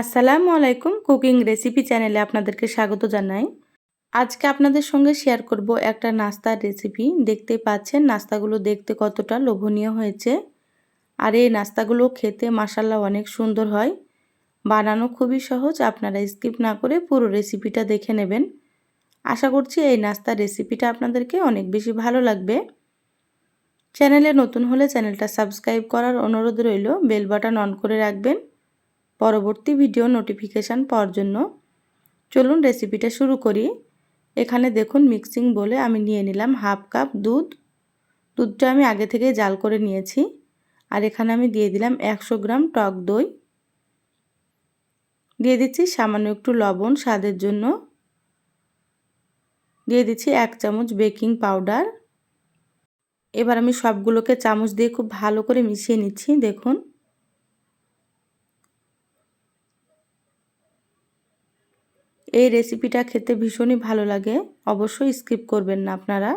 আসসালামু আলাইকুম cooking recipe চ্যানেলে আপনাদেরকে স্বাগত জানাই। আজকে আপনাদের সঙ্গে শেয়ার করব একটা নাস্তার রেসিপি। দেখতেই পাচ্ছেন নাস্তাগুলো দেখতে কতটা লোভনীয় হয়েছে। আর এই নাস্তাগুলো খেতে মাসাল্লা অনেক সুন্দর হয়। বানানো খুবই সহজ, আপনারা স্কিপ না করে পুরো রেসিপিটা দেখে নেবেন। আশা করছি এই নাস্তার রেসিপিটা আপনাদেরকে অনেক বেশি ভালো লাগবে। চ্যানেলে নতুন হলে চ্যানেলটা সাবস্ক্রাইব করার অনুরোধ রইল, বেল বাটন অন করে রাখবেন। পরবর্তী ভিডিও নোটিফিকেশান পাওয়ার জন্য চলুন রেসিপিটা শুরু করি। এখানে দেখুন মিক্সিং বলে আমি নিয়ে নিলাম হাফ কাপ দুধ। দুধটা আমি আগে থেকে জাল করে নিয়েছি। আর এখানে আমি দিয়ে দিলাম একশো গ্রাম টক দই। দিয়ে দিচ্ছি সামান্য একটু লবণ স্বাদের জন্য। দিয়ে দিচ্ছি এক চামচ বেকিং পাউডার এবার আমি সবগুলোকে চামচ দিয়ে খুব ভালো করে মিশিয়ে নিচ্ছি, দেখুন। এই রেসিপিটা খেতে ভীষণই ভালো লাগে। অবশ্যই স্কিপ করবেন না আপনারা।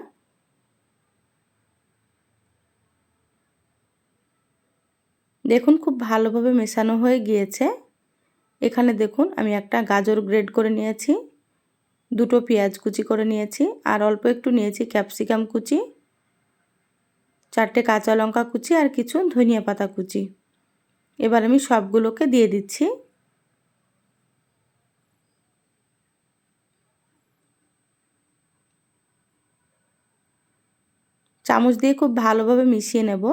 দেখুন, খুব ভালোভাবে মেশানো হয়ে গিয়েছে। এখানে দেখুন, আমি একটা গাজর গ্রেড করে নিয়েছি। দুটো পেঁয়াজ কুচি করে নিয়েছি। আর অল্প একটু নিয়েছি ক্যাপসিকাম কুচি। চারটে কাঁচা লঙ্কা কুচি আর কিছু ধনিয়া পাতা কুচি। এবার আমি সবগুলোকে দিয়ে দিচ্ছি। চামচ দিয়ে খুব ভালোভাবে মিশিয়ে নেব।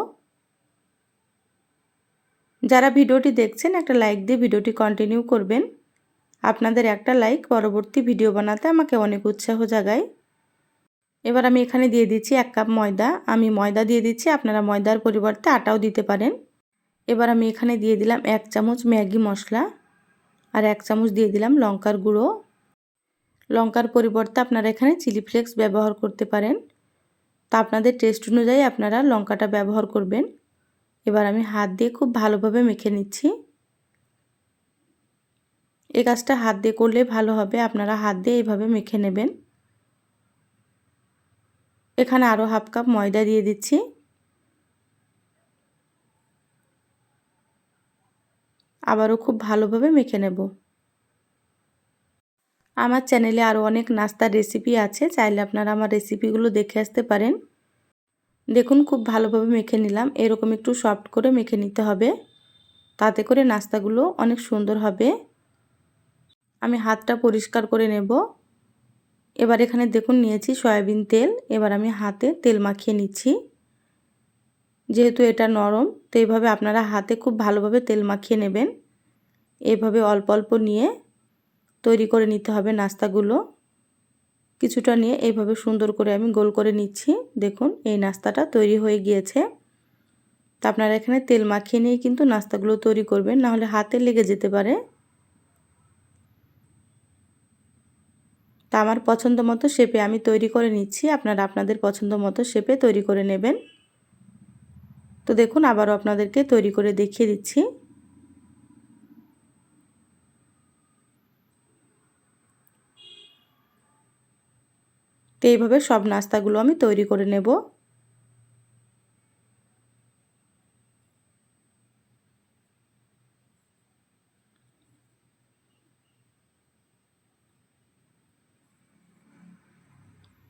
যারা ভিডিওটি দেখছেন, একটা লাইক দিয়ে ভিডিওটি কন্টিনিউ করবেন। আপনাদের একটা লাইক পরবর্তী ভিডিও বানাতে আমাকে অনেক উৎসাহ জাগায়। এবার আমি এখানে দিয়ে দিচ্ছি এক কাপ ময়দা। আমি ময়দা দিয়ে দিচ্ছি, আপনারা ময়দার পরিবর্তে আটাও দিতে পারেন। এবার আমি এখানে দিয়ে দিলাম এক চামচ ম্যাগি মশলা আর এক চামচ দিয়ে দিলাম লঙ্কার গুঁড়ো। লঙ্কার পরিবর্তে আপনারা এখানে চিলি ফ্লেক্স ব্যবহার করতে পারেন। তা আপনাদের টেস্ট অনুযায়ী আপনারা লঙ্কাটা ব্যবহার করবেন। এবার আমি হাত দিয়ে খুব ভালোভাবে মেখে নিচ্ছি। এই কাজটা হাত দিয়ে করলে ভালো হবে, আপনারা হাত দিয়ে এইভাবে মেখে নেবেন। এখানে আরও হাফ কাপ ময়দা দিয়ে দিচ্ছি। আবারও খুব ভালোভাবে মেখে নেব। আমার চ্যানেলে আরও অনেক নাস্তার রেসিপি আছে, চাইলে আপনারা আমার রেসিপিগুলো দেখে আসতে পারেন। দেখুন, খুব ভালোভাবে মেখে নিলাম। এরকম একটু সফট করে মেখে নিতে হবে। তাতে করে নাস্তাগুলো অনেক সুন্দর হবে। আমি হাতটা পরিষ্কার করে নেব। এবার এখানে দেখুন, নিয়েছি সয়াবিন তেল। এবার আমি হাতে তেল মাখিয়ে নিচ্ছি। যেহেতু এটা নরম, তো এইভাবে আপনারা হাতে খুব ভালোভাবে তেল মাখিয়ে নেবেন। এভাবে অল্প অল্প নিয়ে তৈরি করে নিতে হবে নাস্তাগুলো। কিছুটা নিয়ে এইভাবে সুন্দর করে আমি গোল করে নিচ্ছি। দেখুন, এই নাস্তাটা তৈরি হয়ে গিয়েছে। তা আপনারা এখানে তেল মাখিয়ে নিয়ে কিন্তু নাস্তাগুলো তৈরি করবেন, নাহলে হাতে লেগে যেতে পারে। তা আমার পছন্দ মতো শেপে আমি তৈরি করে নিচ্ছি। আপনারা আপনাদের পছন্দ মতো শেপে তৈরি করে নেবেন। তো দেখুন, আবারও আপনাদেরকে তৈরি করে দেখিয়ে দিচ্ছি। এইভাবে সব নাস্তাগুলো আমি তৈরি করে নেব।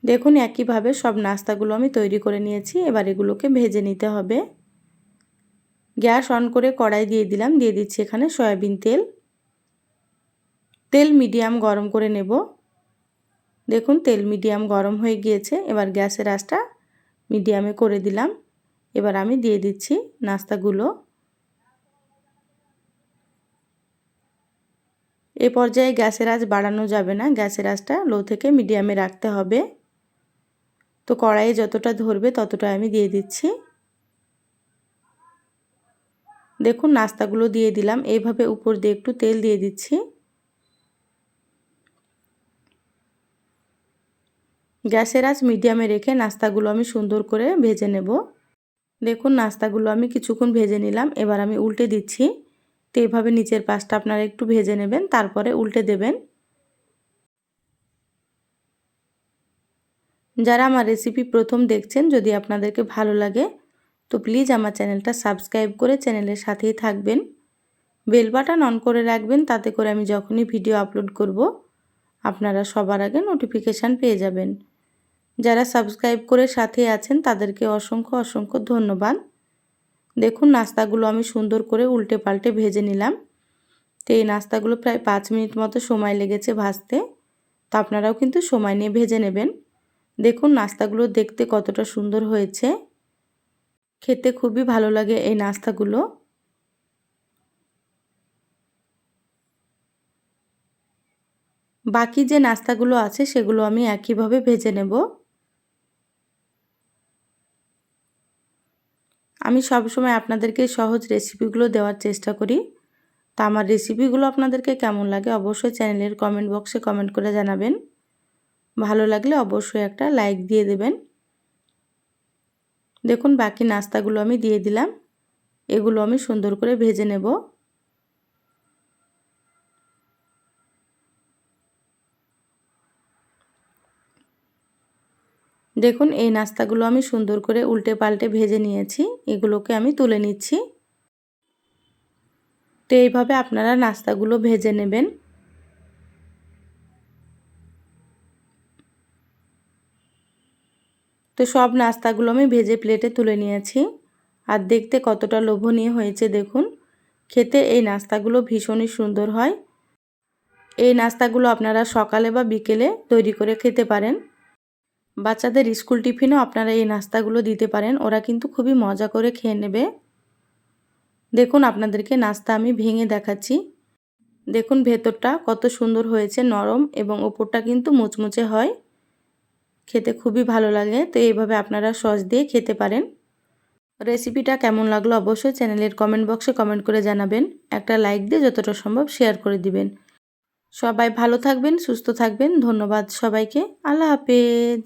দেখুন একইভাবে সব নাস্তাগুলো আমি তৈরি করে নিয়েছি, এবার এগুলোকে ভেজে নিতে হবে। গ্যাস অন করে কড়াই দিয়ে দিলাম, দিয়ে দিচ্ছি এখানে সয়াবিন তেল। তেল মিডিয়াম গরম করে নেব। দেখুন, তেল মিডিয়াম গরম হয়ে গিয়েছে। এবার গ্যাসের আঁচটা মিডিয়ামে করে দিলাম। এবার আমি দিয়ে দিচ্ছি নাস্তাগুলো। এ পর্যায়ে গ্যাসের আঁচ বাড়ানো যাবে না। গ্যাসের আঁচটা লো থেকে মিডিয়ামে রাখতে হবে। তো কড়াইয়ে যতটা ধরবে ততটা আমি দিয়ে দিচ্ছি। দেখুন, নাস্তাগুলো দিয়ে দিলাম। এইভাবে উপর দিয়ে একটু তেল দিয়ে দিচ্ছি। গ্যাসের আঁচ মিডিয়ামে রেখে নাস্তাগুলো আমি সুন্দর করে ভেজে নেব। দেখুন, নাস্তাগুলো আমি কিছুক্ষণ ভেজে নিলাম। এবার আমি উল্টে দিচ্ছি। তো এইভাবে নিচের পাশটা আপনারা একটু ভেজে নেবেন, তারপরে উল্টে দেবেন। যারা আমার রেসিপি প্রথম দেখছেন, যদি আপনাদেরকে ভালো লাগে, তো প্লিজ আমার চ্যানেলটা সাবস্ক্রাইব করে চ্যানেলের সাথেই থাকবেন। বেল বাটন অন করে রাখবেন, তাতে করে আমি যখনই ভিডিও আপলোড করব, আপনারা সবার আগে নোটিফিকেশান পেয়ে যাবেন। যারা সাবস্ক্রাইব করে সাথে আছেন, তাদেরকে অসংখ্য অসংখ্য ধন্যবাদ। দেখুন, নাস্তাগুলো আমি সুন্দর করে উল্টে পাল্টে ভেজে নিলাম। তো এই নাস্তাগুলো প্রায় পাঁচ মিনিট মতো সময় লেগেছে ভাজতে। তো আপনারাও কিন্তু সময় নিয়ে ভেজে নেবেন। দেখুন, নাস্তাগুলো দেখতে কতটা সুন্দর হয়েছে। খেতে খুবই ভালো লাগে এই নাস্তাগুলো। বাকি যে নাস্তাগুলো আছে, সেগুলো আমি একইভাবে ভেজে নেব। আমি সবসময় আপনাদেরকে সহজ রেসিপিগুলো দেওয়ার চেষ্টা করি। তা আমার রেসিপিগুলো আপনাদেরকে কেমন লাগে অবশ্যই চ্যানেলের কমেন্ট বক্সে কমেন্ট করে জানাবেন। ভালো লাগলে অবশ্যই একটা লাইক দিয়ে দেবেন। দেখুন বাকি নাস্তাগুলো আমি দিয়ে দিলাম। এগুলো আমি সুন্দর করে ভেজে নেব। দেখুন, এই নাস্তাগুলো আমি সুন্দর করে উল্টে পাল্টে ভেজে নিয়েছি। এগুলোকে আমি তুলে নিচ্ছি। তো এইভাবে আপনারা নাস্তাগুলো ভেজে নেবেন। তো সব নাস্তাগুলো আমি ভেজে প্লেটে তুলে নিয়েছি। আর দেখতে কতটা লোভনীয় হয়েছে, দেখুন। খেতে এই নাস্তাগুলো ভীষণই সুন্দর হয়। এই নাস্তাগুলো আপনারা সকালে বা বিকেলে তৈরি করে খেতে পারেন। বাচ্চাদের স্কুল টিফিনও আপনারা এই নাস্তাগুলো দিতে পারেন, ওরা কিন্তু খুবই মজা করে খেয়ে নেবে। দেখুন আপনাদেরকে নাস্তা আমি ভেঙে দেখাচ্ছি। দেখুন ভেতরটা কত সুন্দর হয়েছে, নরম এবং ওপরটা কিন্তু মুচমুচে হয়। খেতে খুবই ভালো লাগে, তো এইভাবে আপনারা সস দিয়ে খেতে পারেন। রেসিপিটা কেমন লাগল অবশ্যই চ্যানেলের কমেন্ট বক্সে কমেন্ট করে জানাবেন। একটা লাইক দিয়ে যতটা সম্ভব শেয়ার করে দিবেন। সবাই ভালো থাকবেন, সুস্থ থাকবেন, ধন্যবাদ সবাইকে, আল্লাহ হাফেজ।